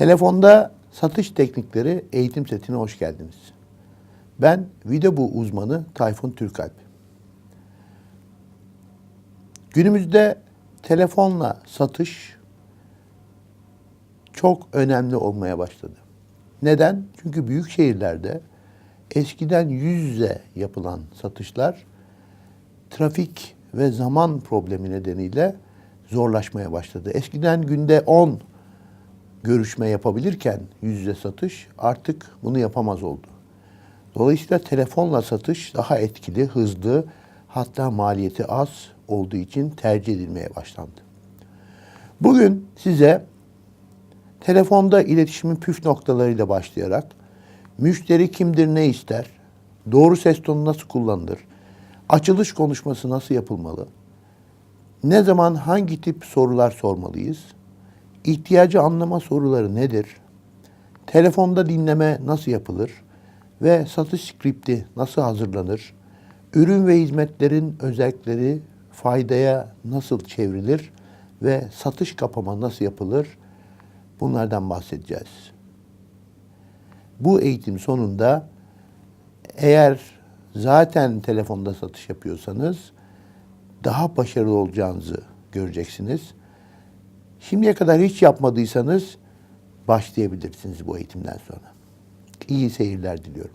Telefonda satış teknikleri eğitim setine hoş geldiniz. Ben Videobu uzmanı Tayfun Türkalp. Günümüzde telefonla satış çok önemli olmaya başladı. Neden? Çünkü büyük şehirlerde eskiden yüz yüze yapılan satışlar trafik ve zaman problemi nedeniyle zorlaşmaya başladı. Eskiden günde 10 görüşme yapabilirken yüz yüze satış artık bunu yapamaz oldu. Dolayısıyla telefonla satış daha etkili, hızlı, hatta maliyeti az olduğu için tercih edilmeye başlandı. Bugün size telefonda iletişimin püf noktalarıyla başlayarak müşteri kimdir, ne ister, doğru ses tonu nasıl kullanılır, açılış konuşması nasıl yapılmalı, ne zaman hangi tip sorular sormalıyız, ihtiyacı anlama soruları nedir, telefonda dinleme nasıl yapılır? Ve satış skripti nasıl hazırlanır, ürün ve hizmetlerin özellikleri faydaya nasıl çevrilir? Ve satış kapama nasıl yapılır? Bunlardan bahsedeceğiz. Bu eğitim sonunda eğer zaten telefonda satış yapıyorsanız daha başarılı olacağınızı göreceksiniz. Şimdiye kadar hiç yapmadıysanız başlayabilirsiniz bu eğitimden sonra. İyi seyirler diliyorum.